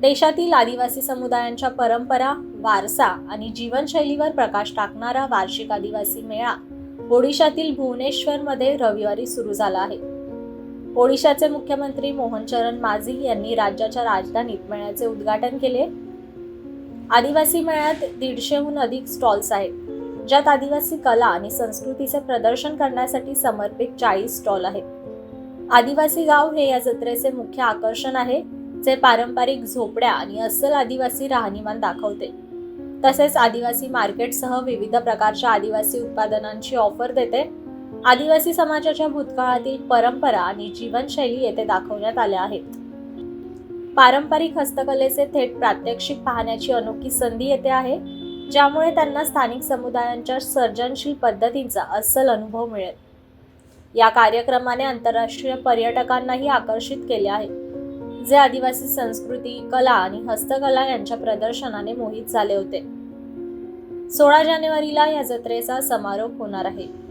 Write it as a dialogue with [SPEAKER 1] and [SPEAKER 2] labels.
[SPEAKER 1] देशातील आदिवासी समुदायांच्या परंपरा वारसा आणि जीवनशैलीवर प्रकाश टाकणारा वार्षिक आदिवासी मेळा ओडिशातील भुवनेश्वरमध्ये रविवारी सुरू झाला आहे. ओडिशाचे मुख्यमंत्री मोहनचरण माझी यांनी राज्याच्या राजधानीत मेळ्याचे उद्घाटन केले. आदिवासी मेळ्यात दीडशेहून अधिक स्टॉल्स आहेत ज्यात आदिवासी कला आणि संस्कृतीचे प्रदर्शन करण्यासाठी समर्पित चाळीस स्टॉल आहेत. आदिवासी गाव हे या जत्रेचे मुख्य आकर्षण आहे. जे पारंपरिक झोपड्या आणि अस्सल आदिवासी राहणीमान दाखवते. तसेच आदिवासी मार्केटसह विविध प्रकारच्या आदिवासी उत्पादनांची ऑफर देते. आदिवासी समाजाच्या भूतकाळातील परंपरा आणि जीवनशैली येथे दाखवण्यात आल्या आहेत. पारंपरिक हस्तकलेचे थेट प्रात्यक्षिक पाहण्याची अनोखी संधी येते आहे ज्यामुळे त्यांना स्थानिक समुदायांच्या सर्जनशील पद्धतींचा अस्सल अनुभव मिळेल. या कार्यक्रमाने आंतरराष्ट्रीय पर्यटकांनाही आकर्षित केले आहे. जे आदिवासी संस्कृती कला आणि हस्तकला यांच्या प्रदर्शनाने मोहित झाले होते. सोळा जानेवारीला या जत्रेचा समारोप होणार आहे.